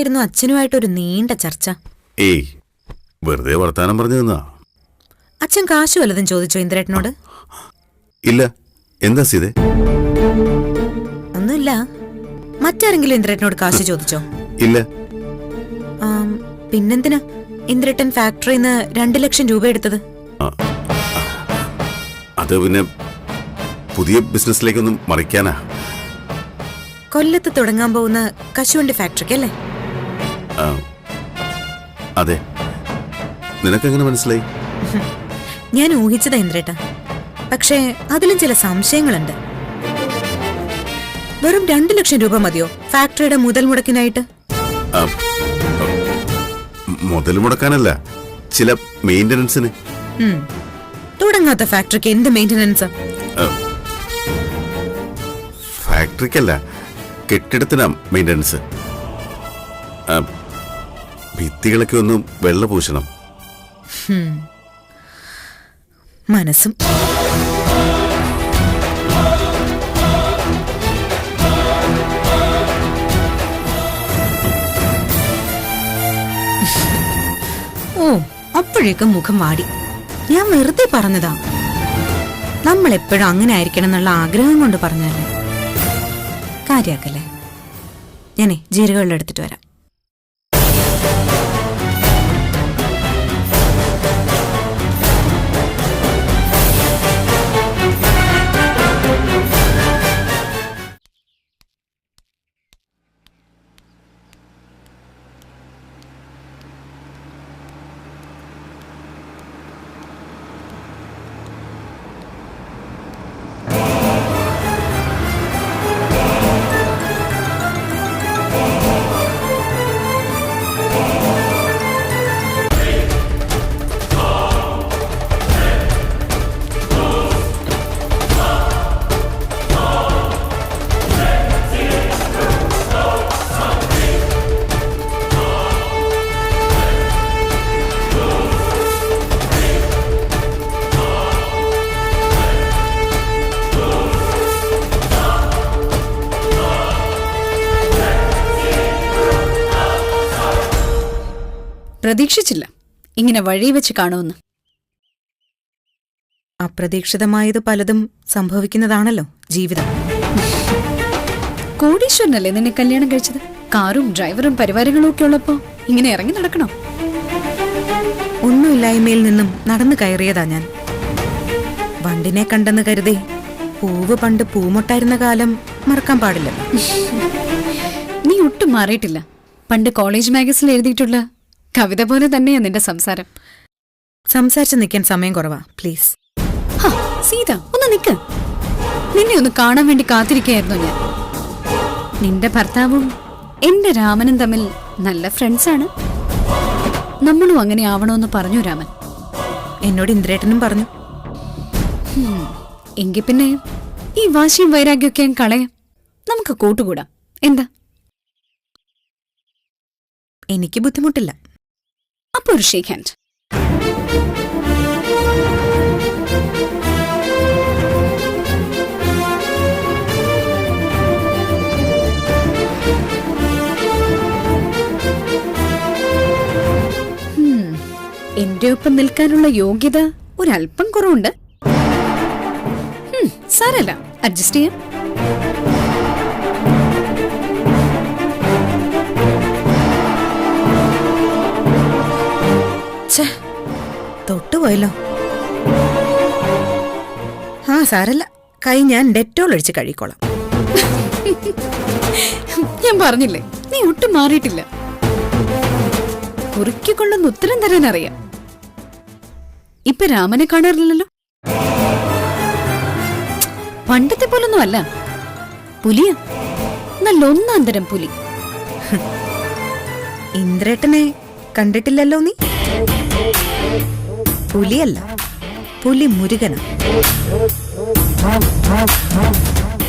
എന്തായിരുന്നു അച്ഛനുമായിട്ടൊരു നീണ്ട ചർച്ച. ഏയ് വെറുതെ വർത്താനം പറഞ്ഞു നിന്നാ? അച്ഛൻ കാശു വല്ലതും ചോദിച്ചോ ഇന്ദ്രേട്ടനോട്? ഇല്ല എന്താ സീതേ ഒന്നുമില്ല. മറ്റാരെങ്കിലും ഇന്ദ്രേട്ടനോട് കാശ് ചോദിച്ചോ? ഇല്ല. ആം, പിന്നെന്തിനാ? ഇന്ദ്രേട്ടൻ ഫാക്ടറിന്ന് രണ്ടു ലക്ഷം രൂപ എടുത്തത്. അത് പിന്നെ പുതിയ ബിസിനസ്സിലേക്കൊന്നും മറിക്കാനാ? കൊല്ലത്ത് തുടങ്ങാൻ പോകുന്ന കശുവണ്ടി ഫാക്ടറിക്ക് അല്ലേ അതെ. നിനക്കെങ്ങനെ മനസ്സിലായി? ഞാൻ ഊഹിച്ചതാ ഇന്ദ്രേട്ട. പക്ഷേ അതിലും ചില സംശയങ്ങളുണ്ട്. വെറും രണ്ടു ലക്ഷം രൂപ മതിയോ ഫാക്ടറിയുടെ മുതൽ മുടക്കിനായിട്ട്? മുതൽ മുടക്കാനല്ല ചില മെയിന്റനൻസിന്. തുടങ്ങാത്ത ഫാക്ടറിക്ക് എന്ത് മെയിന്റനൻസ് ഫാക്ടറിക്കല്ല കെട്ടിടത്തിനാ മെയിന്റനൻസ്. ഭിത്തികളൊക്കെ ഒന്ന് വെള്ള പൂശണം. മനസ്സും. ഓ അപ്പോഴേക്കും മുഖം വാടി. ഞാൻ വെറുതെ പറഞ്ഞതാ. നമ്മൾ എപ്പോഴും അങ്ങനെ ആയിരിക്കണം എന്നുള്ള ആഗ്രഹം കൊണ്ട് പറഞ്ഞല്ലേ കാര്യാക്കല്ലേ? ഞാനേ ജീരകവെള്ളം എടുത്തിട്ട് വരാം. പ്രതീക്ഷിച്ചില്ല. ഇങ്ങനെ വഴി വെച്ച് കാണുമെന്ന്. അപ്രതീക്ഷിതമായത് പലതും സംഭവിക്കുന്നതാണല്ലോ ജീവിതം. കോടീശ്വരനല്ലേ നിന്നെ കല്യാണം കഴിച്ചത്? കാറും ഡ്രൈവറും പരിവാരങ്ങളും ഒക്കെ ഉള്ളപ്പോ ഇങ്ങനെ ഇറങ്ങി നടക്കണോ? ഒന്നുമില്ലായ്മയിൽ നിന്നും നടന്നു കയറിയതാ ഞാൻ. വണ്ടിനെ കണ്ടെന്ന് കരുതി പൂവ് പണ്ട് പൂമൊട്ടായിരുന്ന കാലം മറക്കാൻ പാടില്ല നീ ഒട്ടും മാറിയിട്ടില്ല. പണ്ട് കോളേജ് മാഗസിനിൽ എഴുതിയിട്ടുള്ള കവിത പോലെ തന്നെയാ നിന്റെ സംസാരം. സംസാരിച്ച് നിൽക്കാൻ സമയം കുറവാ പ്ലീസ് സീത ഒന്ന് നിക്ക്. നിന്നെ ഒന്ന് കാണാൻ വേണ്ടി കാത്തിരിക്കുകയായിരുന്നു ഞാൻ. നിന്റെ ഭർത്താവും എന്റെ രാമനും തമ്മിൽ നല്ല ഫ്രണ്ട്സാണ് നമ്മളും അങ്ങനെ ആവണമെന്ന് പറഞ്ഞു രാമൻ. എന്നോട് ഇന്ദ്രേട്ടനും പറഞ്ഞു. എങ്കിൽ പിന്നെ ഈ വാശിയും വൈരാഗ്യമൊക്കെ കളയാം. നമുക്ക് കൂട്ടുകൂടാം. എന്താ? എനിക്ക് ബുദ്ധിമുട്ടില്ല. അപ്പൊ ഒരു ഷേക്ക് ഹാൻഡ് എന്റെ ഒപ്പം നിൽക്കാനുള്ള യോഗ്യത ഒരല്പം കുറവുണ്ട്. സാരല്ല അഡ്ജസ്റ്റ് ചെയ്യാം. തൊട്ടുപോയല്ലോ ആ സാരല്ല. കൈ ഞാൻ ഡെറ്റോൾ ഒഴിച്ച് കഴിക്കോളാം ഞാൻ പറഞ്ഞില്ലേ നീ ഒട്ടും മാറിയിട്ടില്ല. കുറുക്കിക്കൊള്ളുന്ന ഉത്തരം തരാൻ അറിയാം. ഇപ്പൊ രാമനെ കാണാറില്ലല്ലോ? പണ്ടത്തെ പോലൊന്നും അല്ല. പുലിയ. നല്ല ഒന്നാം തരം പുലി. ഇന്ദ്രേട്ടനെ കണ്ടിട്ടില്ലല്ലോ നീ? പുലിയല്ല പുലി മുരുകന.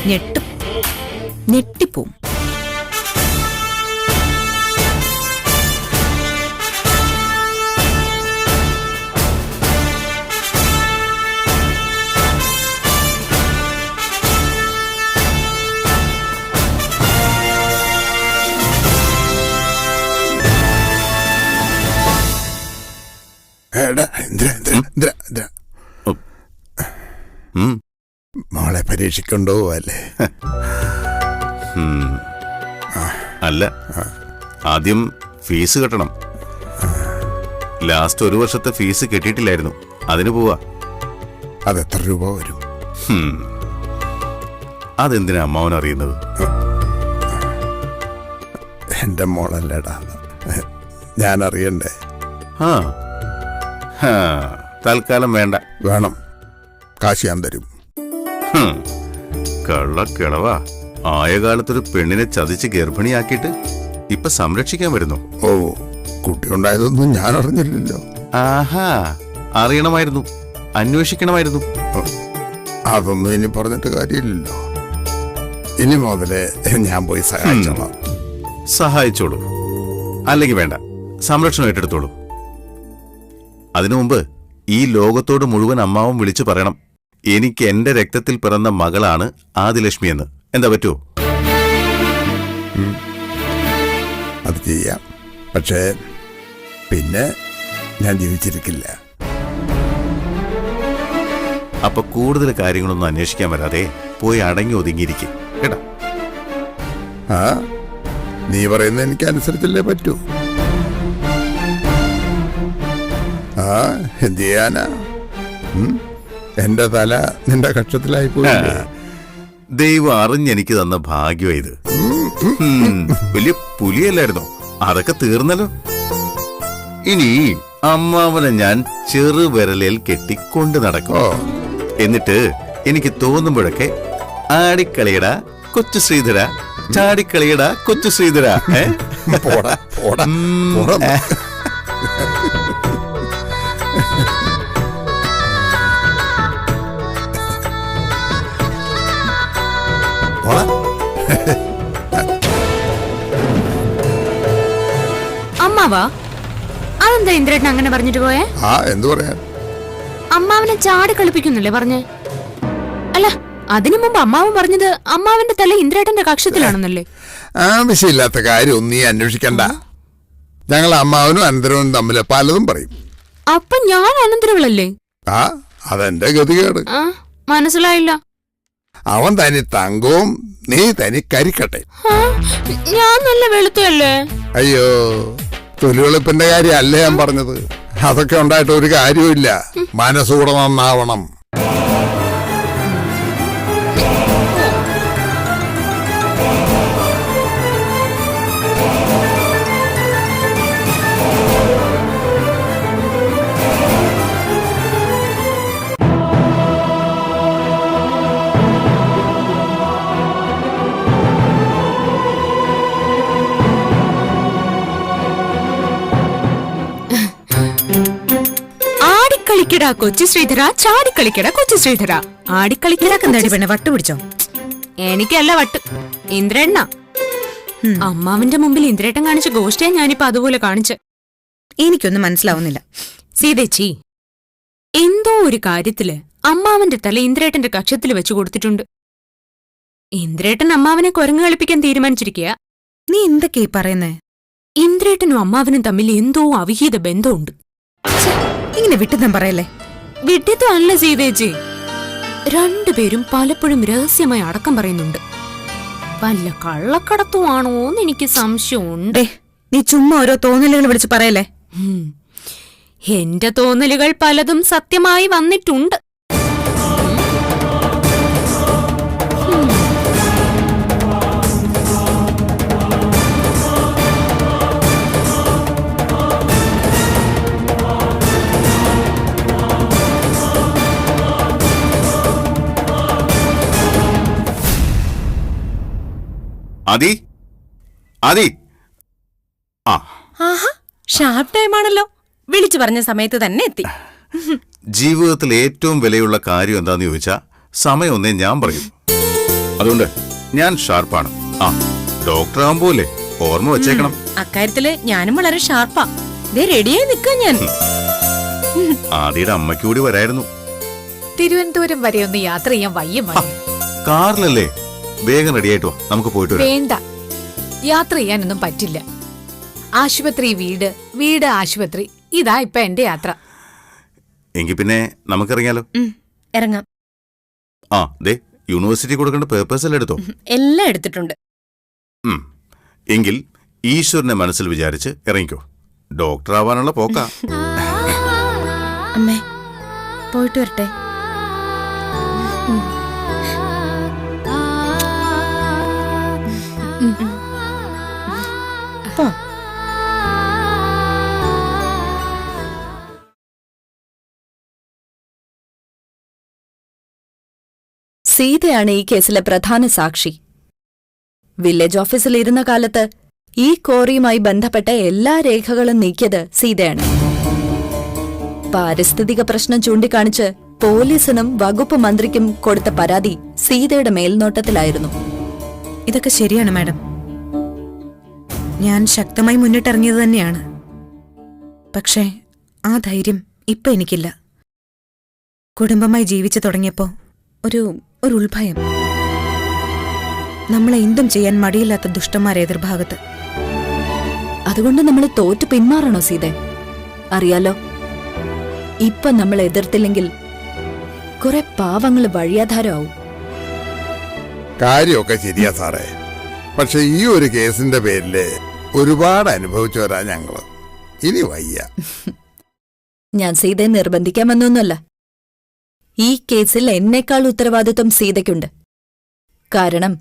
ഞെട്ടും ഞെട്ടിപ്പോവും. പരീക്ഷിക്കൊണ്ടോ അല്ലേ. അല്ല ആദ്യം ഫീസ് കെട്ടണം. ലാസ്റ്റ് ഒരു വർഷത്തെ ഫീസ് കെട്ടിയിട്ടില്ലായിരുന്നു. അതിന് പോവാ. അത് എത്ര രൂപ വരും. അതെന്തിനാ അമ്മാവൻ അറിയുന്നത്? എന്റെ മോളല്ലേടാ. ഞാൻ അറിയണ്ടേ ആ തൽക്കാലം വേണ്ട. വേണം. കാശ് ഞാൻ തരും. കള്ളക്കിളവാ. ആയ കാലത്തൊരു പെണ്ണിനെ ചതിച്ച് ഗർഭിണിയാക്കിയിട്ട് ഇപ്പൊ സംരക്ഷിക്കാൻ വരുന്നു. ഓ കുട്ടിയുണ്ടായതൊന്നും ഞാൻ അറിഞ്ഞില്ലല്ലോ ആഹാ അറിയണമായിരുന്നു. അന്വേഷിക്കണമായിരുന്നു. അതൊന്നും ഇനി പറഞ്ഞിട്ട് കാര്യമില്ലല്ലോ. ഇനി മുതലേ ഞാൻ പോയി സഹായിച്ചോളാം. സഹായിച്ചോളൂ. അല്ലെങ്കിൽ വേണ്ട സംരക്ഷണം ഏറ്റെടുത്തോളൂ. അതിനു മുമ്പ് ഈ ലോകത്തോട് മുഴുവൻ അമ്മാവും വിളിച്ചു പറയണം. എനിക്ക് എന്റെ രക്തത്തിൽ പിറന്ന മകളാണ് ആദിലക്ഷ്മി എന്ന്. എന്താ പറ്റുമോ അത് ചെയ്യാം. പക്ഷേ പിന്നെ ഞാൻ ജീവിച്ചിരിക്കില്ല. അപ്പൊ കൂടുതൽ കാര്യങ്ങളൊന്നും അന്വേഷിക്കാൻ വരാതെ പോയി അടങ്ങി ഒതുങ്ങിയിരിക്കും. കേട്ടാ? ആ നീ പറയുന്നത് എനിക്ക് അനുസരിച്ചല്ലേ പറ്റൂ. ആ എന്ത് ചെയ്യാനാ? എന്റെ തല നിന്റെ കക്ഷത്തിലായി പോയി ദൈവം അറിഞ്ഞെനിക്ക് തന്ന ഭാഗ്യം ഇത്. വലിയ പുലിയല്ലായിരുന്നോ? അതൊക്കെ തീർന്നല്ലോ. ഇനി അമ്മാവനെ ഞാൻ ചെറുവിരലിൽ കെട്ടി കൊണ്ടു നടക്കും എന്നിട്ട് എനിക്ക് തോന്നുമ്പോഴൊക്കെ ആടിക്കളിയട കൊച്ചു ശ്രീധര. ചാടിക്കളിയട കൊച്ചു ശ്രീധര. ഏ? പോടാ. പോടാ. അമ്മാവാ? അതെന്താ ഇന്ദ്രേട്ടൻ അങ്ങനെ പറഞ്ഞിട്ട് പോയേ? ആ എന്തു പറയാ അമ്മാവനെ ചാടി കളിപ്പിക്കുന്നില്ലേ പറഞ്ഞ്? അല്ല അതിനു മുമ്പ് അമ്മാവൻ പറഞ്ഞത് അമ്മാവന്റെ തല ഇന്ദ്രേട്ടന്റെ കക്ഷത്തിലാണെന്നല്ലേ? ആവശ്യമില്ലാത്ത കാര്യം നീ അന്വേഷിക്കണ്ട. ഞങ്ങൾ അമ്മാവനും അനന്തരവനും തമ്മിൽ പലതും പറയും. അപ്പൊ ഞാൻ അനന്തരവളല്ലേ? ആ അതെന്റെ ഗതികേട്. ആ മനസ്സിലായില്ല. അവൻ തനി തങ്കവും നീ തനി കരിക്കട്ടെ. ഞാൻ നല്ല വെളുത്തല്ലേ അയ്യോ തൊലിവെളുപ്പിന്റെ കാര്യം അല്ലേ ഞാൻ പറഞ്ഞത്. അതൊക്കെ ഉണ്ടായിട്ട് ഒരു കാര്യമില്ല മനസ്സുകൂടെ നന്നാവണം. ആടിക്കളിക്കടാ കൊച്ചു ശ്രീധര. ചാടിക്കളിക്കടാ കൊച്ചു ശ്രീധര. ആടിക്കളിക്കടാ എന്താടി പെണ്ണെ വട്ടു പിടിച്ചോ? എനിക്കല്ല വട്ട്. ഇന്ദ്രണ്ണ. അമ്മാവിന്റെ മുമ്പിൽ ഇന്ദ്രേട്ടൻ കാണിച്ച ഗോഷ്ടിയാ ഞാനിപ്പോ അതുപോലെ കാണിച്ച്. എനിക്കൊന്നും മനസ്സിലാവുന്നില്ല. സീതേച്ചി എന്തോ ഒരു കാര്യത്തിൽ അമ്മാവന്റെ തല ഇന്ദ്രേട്ടന്റെ കക്ഷത്തിൽ വെച്ചു കൊടുത്തിട്ടുണ്ട്. ഇന്ദ്രേട്ടൻ അമ്മാവനെ കുരങ്ങ് കളിപ്പിക്കാൻ തീരുമാനിച്ചിരിക്കുക നീ എന്തൊക്കെയാ ഈ പറയുന്നേ? ഇന്ദ്രേട്ടനും അമ്മാവനും തമ്മിൽ എന്തോ അവിഹിത ബന്ധമുണ്ട്. ഇങ്ങനെ വിട്ടുതം പറയല്ലേ? വിഡ്ഢിത്തം അല്ല സീതേച്ചി. രണ്ടുപേരും പലപ്പോഴും രഹസ്യമായി അടക്കം പറയുന്നുണ്ട്. വല്ല കള്ളക്കടത്തുവാണോന്ന് എനിക്ക് സംശയമുണ്ട്. നീ ചുമ്മാ ഓരോ തോന്നലുകൾ വിളിച്ച് പറയല്ലേ. എന്റെ തോന്നലുകൾ പലതും സത്യമായി വന്നിട്ടുണ്ട്. ആദി? ആദി? ആ. ആഹാ ഷാർപ്പ് ടൈമാണല്ലോ വിളിച്ചു പറഞ്ഞ സമയത്ത് തന്നെ എത്തി. ജീവിതത്തിൽ ഏറ്റവും വിലയുള്ള കാര്യം എന്താന്ന് ചോദിച്ചാ സമയം ഒന്നേ ഞാൻ പറയും. അതുകൊണ്ട് ഞാൻ ഷാർപ്പാണ് ആ ഡോക്ടർ ആകുമ്പോലെ ഓർമ്മ വെച്ചേക്കണം. അക്കാര്യത്തിൽ ഞാനും വളരെ ഷാർപ്പാ ദേ റെഡിയായി നിൽക്കാം ഞാൻ. ആദിയുടെ അമ്മയ്ക്ക് കൂടി വരായിരുന്നു. തിരുവനന്തപുരം വരെ ഒന്ന് യാത്ര ചെയ്യാൻ വയ്യ മോനെ. കാറിലല്ലേ? വേഗം റെഡിയായിട്ട് വാ. നമുക്ക് പോയിട്ട് വരാം. വേണ്ട. യാത്ര ചെയ്യാനൊന്നും പറ്റില്ല. ആശുപത്രി വീട് വീട് ആശുപത്രി. ഇതാ ഇപ്പൊ എന്റെ യാത്ര. എങ്കിൽ പിന്നെ നമുക്കിറങ്ങിയാലോ? ഉം, ഇറങ്ങാം. ആ ദേ യൂണിവേഴ്സിറ്റി കൊടുക്കേണ്ട പേപ്പേഴ്സ് എല്ലാം എടുത്തോ? എല്ലാം എടുത്തിട്ടുണ്ട്. ഉം. എങ്കിൽ ഈശ്വരനെ മനസ്സിൽ വിചാരിച്ച് ഇറങ്ങിക്കോ. ഡോക്ടർ ആവാനുള്ള പോക്കാ. അമ്മേ പോയിട്ട് വരട്ടെ. പോ സീതയാണ് ഈ കേസിലെ പ്രധാന സാക്ഷി. വില്ലേജ് ഓഫീസിൽ ഇരുന്ന കാലത്ത് ഈ കോറിയുമായി ബന്ധപ്പെട്ട എല്ലാ രേഖകളും നീക്കിയത് സീതയാണ്. പാരിസ്ഥിതിക പ്രശ്നം ചൂണ്ടിക്കാണിച്ച് പോലീസിനും വകുപ്പ് മന്ത്രിക്കും കൊടുത്ത പരാതി സീതയുടെ മേൽനോട്ടത്തിലായിരുന്നു. ഇതൊക്കെ ശരിയാണ് മാഡം. ഞാൻ ശക്തമായി മുന്നിട്ടിറങ്ങിയത് തന്നെയാണ്. പക്ഷേ ആ ധൈര്യം ഇപ്പൊ എനിക്കില്ല. കുടുംബമായി ജീവിച്ചു തുടങ്ങിയപ്പോ ഒരു ഒരു ഉൾഭയം നമ്മളെ എന്തും ചെയ്യാൻ മടിയില്ലാത്ത ദുഷ്ടന്മാരെ എതിർഭാഗത്ത്. അതുകൊണ്ട് നമ്മൾ തോറ്റു പിന്മാറണോ സീതെ? അറിയാലോ? ഇപ്പൊ നമ്മൾ എതിർത്തില്ലെങ്കിൽ കുറെ പാവങ്ങൾ വഴിയാധാരമാവും. കാര്യമൊക്കെ ശരിയാ സാറേ. പക്ഷെ ഈ ഒരു കേസിന്റെ പേരിൽ ഒരുപാട് അനുഭവിച്ചവരാ ഞങ്ങൾ. ഇനി വയ്യ. ഞാൻ സീതയെ നിർബന്ധിക്കാൻ വന്നൊന്നുമല്ല. ഈ കേസിൽ എന്നേക്കാൾ ഉത്തരവാദിത്വം സീതയ്ക്കുണ്ട്. കാരണം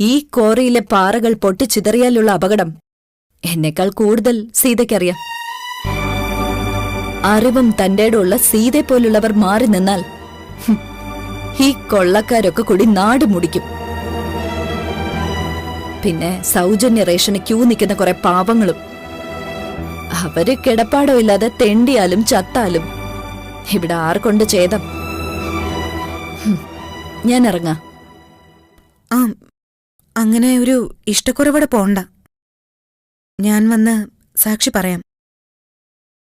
ഈ കോറിയിലെ പാറകൾ പൊട്ടിച്ചിതറിയാലുള്ള അപകടം എന്നേക്കാൾ കൂടുതൽ സീതയ്ക്കറിയാം. അറിവും തന്റേടുള്ള സീതെ പോലുള്ളവർ മാറി നിന്നാൽ ഈ കൊള്ളക്കാരൊക്കെ കൂടി നാട് മുടിക്കും. പിന്നെ സൗജന്യ റേഷന് ക്യൂ നിൽക്കുന്ന കുറെ പാപങ്ങളും അവർ കിടപ്പാടോ ഇല്ലാതെ തെണ്ടിയാലും ചത്താലും ഇവിടെ ആർക്കൊണ്ട് ഛേദം? ഞാൻ ഇറങ്ങാം. ആ അങ്ങനെ ഒരു ഇഷ്ടക്കുറവോടെ പോണ്ട. ഞാൻ വന്ന് സാക്ഷി പറയാം.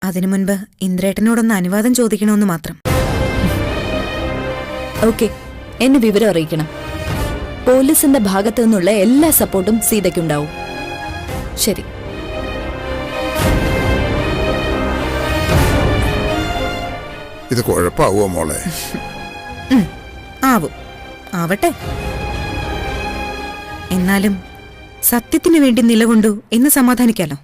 അതിനു മുൻപ് ഇന്ദ്രേട്ടനോടൊന്ന് അനുവാദം ചോദിക്കണമെന്ന് മാത്രം. ഓക്കെ എന്നെ വിവരം അറിയിക്കണം. പോലീസിന്റെ ഭാഗത്തു നിന്നുള്ള എല്ലാ സപ്പോർട്ടും സീതയ്ക്കുണ്ടാവും. ശരി. ഇത് കുഴപ്പാവോ മോളെ? ആവും. ആവട്ടെ. എന്നാലും സത്യത്തിനു വേണ്ടി നിലകൊണ്ടു എന്ന് സമാധാനിക്കാലോ?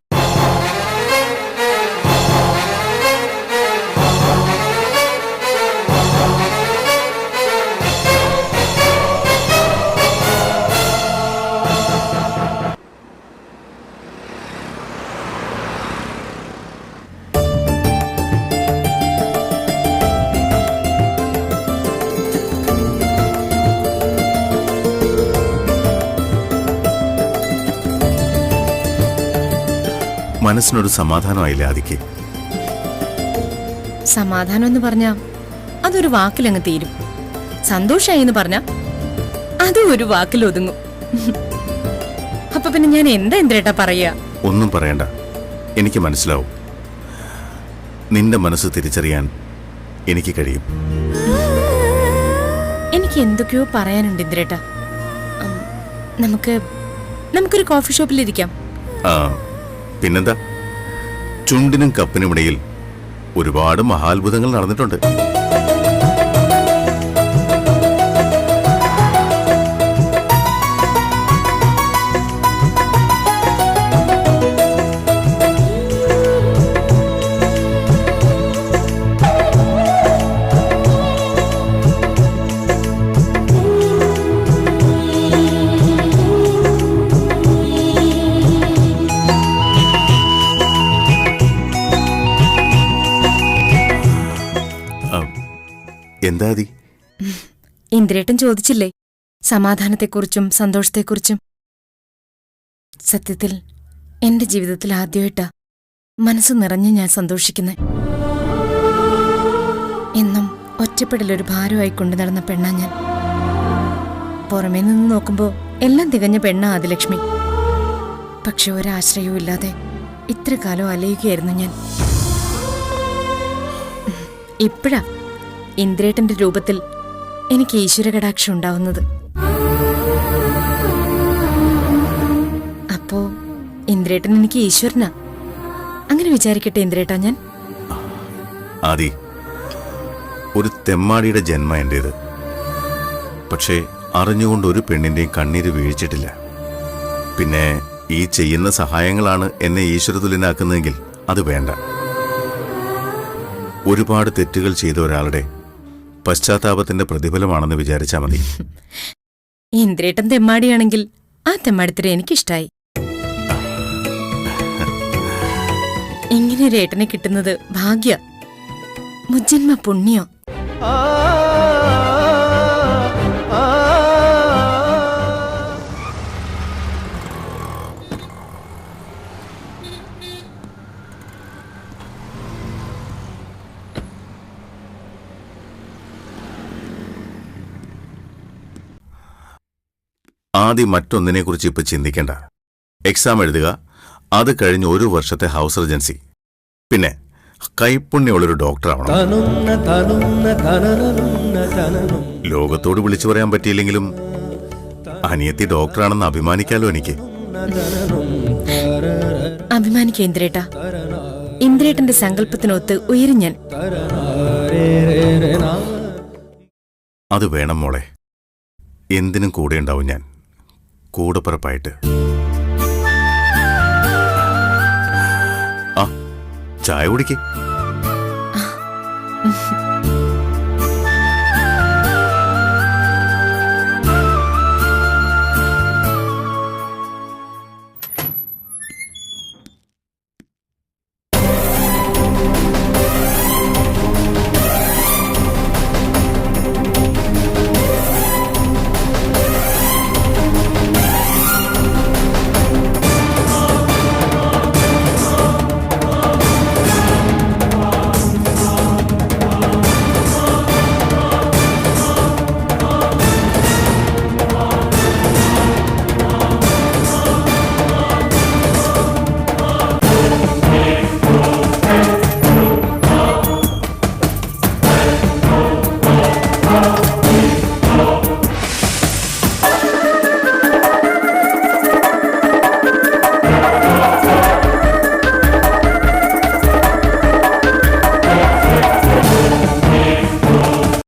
മനസ്സിനൊരു സമാധാനമായില്ല ആദിക്ക്? സമാധാനം എന്ന് പറഞ്ഞാ അതൊരു വാക്കിലങ്ങ് തീരും. സന്തോഷായി എന്ന് പറഞ്ഞാ അതും ഒരു വാക്കിൽ ഒതുങ്ങും അപ്പൊ പിന്നെ ഞാൻ എന്താ എന്തേട്ടാ പറയാ? ഒന്നും പറയണ്ട. എനിക്ക് മനസ്സിലാവും. നിന്റെ മനസ്സ് തിരിച്ചറിയാൻ എനിക്ക് കഴിയും. എനിക്ക് എന്തൊക്കെയോ പറയാനുണ്ട് ഇന്ദ്രേട്ട. നമുക്ക് നമുക്കൊരു കോഫി ഷോപ്പിലിരിക്കാം. ആ. പിന്നെന്താ? ചുണ്ടിനും കപ്പിനും ഇടയിൽ ഒരുപാട് മഹാത്ഭുതങ്ങൾ നടന്നിട്ടുണ്ട്. എന്താ ഇന്ദ്രേട്ടൻ ചോദിച്ചില്ലേ? സമാധാനത്തെക്കുറിച്ചും സന്തോഷത്തെക്കുറിച്ചും. സത്യത്തിൽ എന്റെ ജീവിതത്തിൽ ആദ്യമായിട്ടാ മനസ്സ് നിറഞ്ഞ് ഞാൻ സന്തോഷിക്കുന്നത് എന്നും ഒറ്റപ്പെടലൊരു ഭാരമായി കൊണ്ടു നടന്ന പെണ്ണാ ഞാൻ. പുറമേ നിന്ന് നോക്കുമ്പോൾ എല്ലാം തികഞ്ഞ പെണ്ണാ ആദിലക്ഷ്മി. പക്ഷെ ഒരാശ്രയവും ഇല്ലാതെ ഇത്ര കാലം അലയുകയായിരുന്നു ഞാൻ. ഇപ്പോഴാ ഇന്ദ്രേട്ടന്റെ രൂപത്തിൽ എനിക്ക് ഈശ്വര കടാക്ഷം ഉണ്ടാവുന്നത്. അപ്പോ ഇന്ദ്രേട്ടൻ എനിക്ക് ഈശ്വരനാ? അങ്ങനെ വിചാരിക്കട്ടെ ഇന്ദ്രേട്ടാ ഞാൻ? ആദി ഒരു തെമ്മാടിയുടെ ജന്മ എന്റേത്. പക്ഷേ അറിഞ്ഞുകൊണ്ട് ഒരു പെണ്ണിന്റെയും കണ്ണീര് വീഴ്ചിട്ടില്ല പിന്നെ ഈ ചെയ്യുന്ന സഹായങ്ങളാണ് എന്നെ ഈശ്വരതുല്യനാക്കുന്നതെങ്കിൽ അത് വേണ്ട. ഒരുപാട് തെറ്റുകൾ ചെയ്ത ഒരാളുടെ പശ്ചാത്താപത്തിന്റെ പ്രതിഫലമാണെന്ന് വിചാരിച്ചാ മതി. ഇന്ദ്രേട്ടൻ തെമ്മാടിയാണെങ്കിൽ ആ തെമ്മാടിത്തരം എനിക്കിഷ്ടായി. ഇങ്ങനെ ഒരു ഏട്ടനെ കിട്ടുന്നത് ഭാഗ്യ. മുജ്ജന്മ പുണ്യോ? ആദ്യം മറ്റൊന്നിനെക്കുറിച്ച് ഇപ്പൊ ചിന്തിക്കേണ്ട. എക്സാം എഴുതുക. അത് കഴിഞ്ഞ് ഒരു വർഷത്തെ ഹൗസ് സർജൻസി പിന്നെ കൈപ്പുണ്യമുള്ളൊരു ഡോക്ടറാവണം ലോകത്തോട് വിളിച്ചു പറയാൻ പറ്റിയില്ലെങ്കിലും അനിയത്തി ഡോക്ടറാണെന്ന് അഭിമാനിക്കാലോ എനിക്ക്. അഭിമാനിക്ക ഇന്ദ്രേട്ട. ഇന്ദ്രേട്ടന്റെ സങ്കല്പത്തിനൊത്ത് ഉയരും ഞാൻ. അത് വേണം മോളെ. എന്തിനും കൂടെ ഉണ്ടാവും ഞാൻ. കൂടപ്പിറപ്പായിട്ട്. ആ ചായ കുടിക്കേ.